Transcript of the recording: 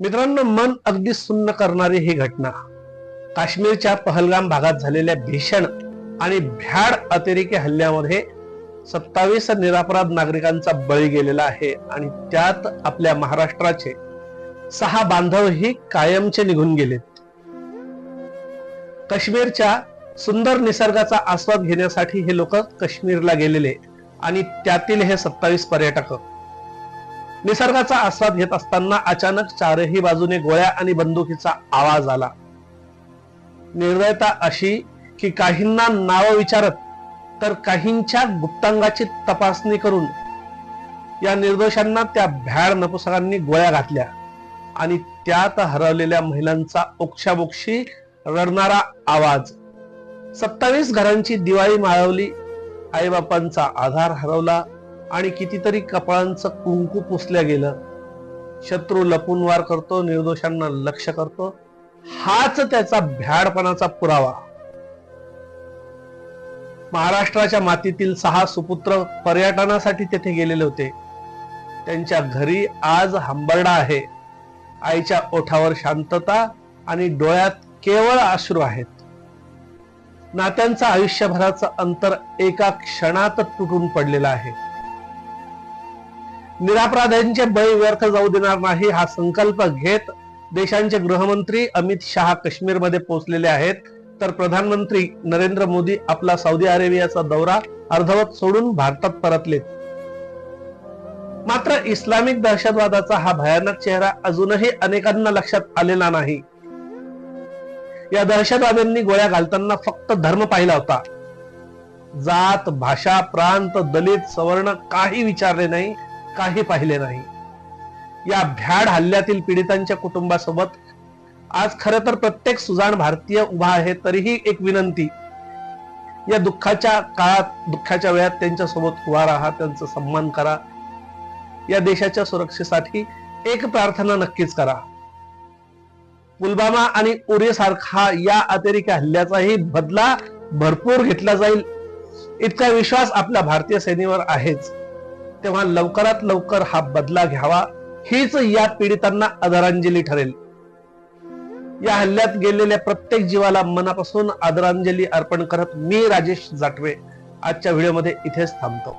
मित्रांनो मन अगदी सुन्न करणारी ही घटना. काश्मीरच्या पहलगाम भागात झालेल्या भीषण आणि भ्याड अतिरेकी हल्ल्यामध्ये सत्तावीस निरापराध नागरिकांचा बळी गेलेला आहे आणि त्यात आपल्या महाराष्ट्राचे सहा बांधवही कायमचे निघून गेलेत. काश्मीरच्या सुंदर निसर्गाचा आस्वाद घेण्यासाठी हे लोक काश्मीरला गेलेले आणि त्यातील हे सत्तावीस पर्यटक निसर्गाचा आस्वाद घेत असताना अचानक चारही बाजूने गोळ्या आणि बंदुकीचा आवाज आला. निर्दयता अशी की काहींना नाव विचारत तर काहींच्या गुप्तांगाची तपासणी करून या निर्दोषांना त्या भ्याड नपुसकांनी गोळ्या घातल्या आणि त्यात हरवलेल्या महिलांचा ओक्षाबोक्षी रडणारा आवाज. सत्तावीस घरांची दिवाळी माळवली आईबापांचा आधार हरवला आणि कितीतरी कपाळांचं कुंकू पुसल्या गेलं. शत्रू लपून वार करतो निर्दोषांना लक्ष करतो. हाच त्याचा भ्याडपणाचा पुरावा. महाराष्ट्राच्या मातीतील सहा सुपुत्र पर्यटनासाठी तेथे गेलेले होते. त्यांच्या घरी आज हंबरडा आहे. आईच्या ओठावर शांतता आणि डोळ्यात केवळ अश्रू आहेत. नात्यांचा आयुष्यभराचं अंतर एका क्षणात तुटून पडलेलं आहे. निरापराधांचे बळी व्यर्थ जाऊ देणार नाही हा संकल्प घेत देशांचे गृहमंत्री अमित शहा काश्मीरमध्ये पोहोचलेले आहेत. तर प्रधानमंत्री नरेंद्र मोदी आपला सौदी अरेबियाचा दौरा अर्धवट सोडून भारतात परतले मात्र इस्लामिक दहशतवादाचा हा भयानक चेहरा अजूनही अनेकांना लक्षात आलेला नाही. या दहशतवाद्यांनी गोळ्या घालताना फक्त धर्म पाहिला होता. जात भाषा प्रांत दलित सवर्ण काही विचारले नाही. काही पाहिले नाही. या भ्याड हल्ल्यातील पीडितांच्या कुटुंबासोबत आज खर तर प्रत्येक सुजाण भारतीय उभा आहे तरीही एक विनंती. या दुःखाच्या काळात दुःखाच्या वेळात त्यांच्यासोबत उभा राहा त्यांचा सन्मान करा. या देशाच्या सुरक्षेसाठी एक प्रार्थना नक्कीच करा. पुलवामा आणि उरी सारखा या अतिरेकी हल्ल्याचाही बदला भरपूर घेतला जाईल. इतका विश्वास आपल्या भारतीय सेनेवर आहेच. तेव्हा लवकरात लवकर हा बदला घ्यावा हीच या पीडितांना आदरांजली ठरेल. या हल्ल्यात गेलेल्या प्रत्येक जीवाला मनापासून आदरांजली अर्पण करत मी राजेश जाटवे आजच्या व्हिडिओमध्ये इथेच थांबतो.